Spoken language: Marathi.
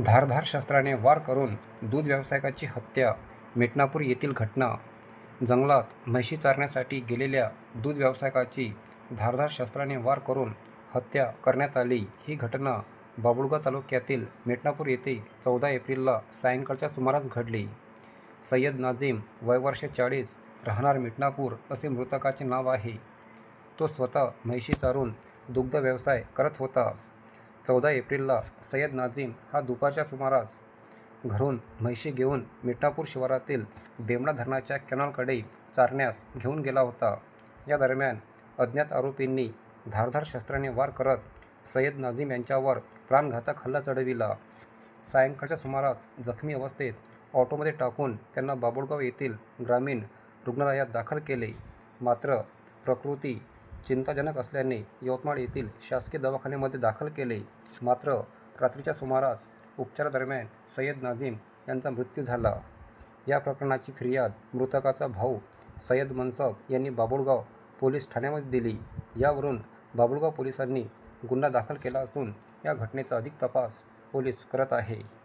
धारधार शस्त्राने वार करून दूध व्यावसायिकाची हत्या मिटनापूर येथील घटना जंगलात म्हशी चारण्यासाठी गेलेल्या दूध व्यावसायिकाची धारधार शस्त्राने वार करून हत्या करण्यात आली. ही घटना बाबुळगाव तालुक्यातील मेटनापूर येथे चौदा एप्रिलला सायंकाळच्या सुमारास घडली. सय्यद नाझीम वय वर्ष चाळीस राहणार मिटनापूर असे मृतकाचे नाव आहे. तो स्वतः म्हैशी चारून दुग्ध व्यवसाय करत होता. चौदा एप्रिलला सय्यद नाझीम हा दुपारच्या सुमारास घरून म्हैशी घेऊन मिठापूर शिवारातील बेमडा धरणाच्या कॅनॉलकडे चारण्यास घेऊन गेला होता. या दरम्यान अज्ञात आरोपींनी धारधार शस्त्राने वार करत सय्यद नाझीम यांच्यावर प्राणघातक हल्ला चढविला. सायंकाळच्या सुमारास जखमी अवस्थेत ऑटोमध्ये टाकून त्यांना बाबुळगाव येथील ग्रामीण रुग्णालयात दाखल केले. मात्र प्रकृती चिंताजनक असल्याने यवतमाळ येथील शासकीय दवाखान्यामध्ये दाखल केले. मात्र रात्रीच्या सुमारास उपचारादरम्यान सय्यद नाझीम यांचा मृत्यू झाला. या प्रकरणाची फिर्याद मृतकाचा भाऊ सय्यद मनसब यांनी बाबुळगाव पोलीस ठाण्यामध्ये दिली. यावरून बाबुळगाव पोलिसांनी गुन्हा दाखल केला असून या घटनेचा अधिक तपास पोलीस करत आहे.